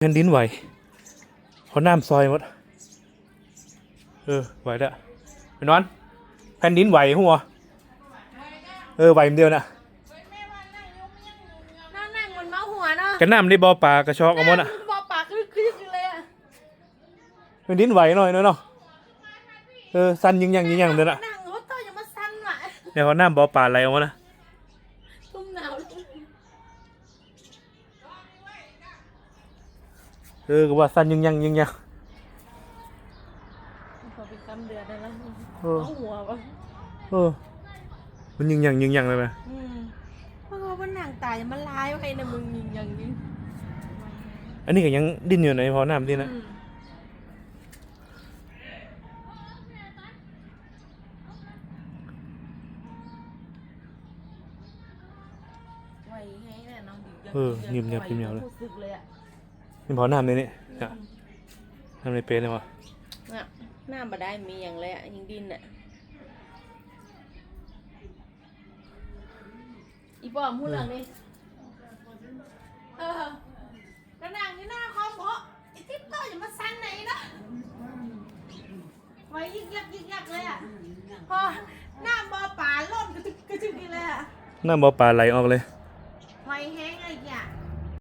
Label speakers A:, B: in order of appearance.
A: แผ่นดินไหวเขาน้ำซอยหมด เออ ไหวแล้วไปนอน แผ่นดินไหวหัว เออ ไหวมันเดียวนะ
B: นั่งนั่งบนเมาหัวเนาะ
A: กันน้ำได้บ่อปลากระชอกเอาหมดอะ
B: บอปากคือคือเลยอะ
A: แผ่นดินไหวหน่อยเนาะเนาะ เออ สั่นยิงยังยิงยังเด้อน่ะ
B: นั่งรถต่ออย่ามาสั่นว่ะ
A: เดี๋ยวเขาน้ำบ่อปลาอะไรเอามานะ
B: ทุ่มหนาว
A: เออก็ว่าสั่นยิงยังยิงยัง
B: พอไปคำเดือนแล้ว
A: เออ
B: เมาหัวปะ
A: เออ มันยิงยังยิงยังเลยไหม
B: อืมเพราะว่ามันหนังตายอย่ามาลายไว้นะมึงยิงอย่างนี้
A: อันนี้ก็ยังดิ้นอยู่ในพอน้ำที่นะ
B: อืมไว้ให้แน่น้องดิ
A: เออเงียบเงียบเงียบเงียบเลย
B: รู้สึกเลยอะ
A: นี่พอน้ำในนี่เนี่ยน้ำในเปรย์เลยวะ
B: น่ะหน้าบ่ได้มีอย่างเลยอะยิงดินอะอีปอมพูดเรื่องนี้เออกระหนังที่หน้าคอมเพราะไอ้ติ๊บต่ออย่ามาสั่นไหนนะไว้ยิกยักยิกยักเลยอะพอหน้าบอป่าล่นกระจึกกระจึกนี่เลยอะ
A: น้ำบ่อปลาไหลออกเลย
B: เ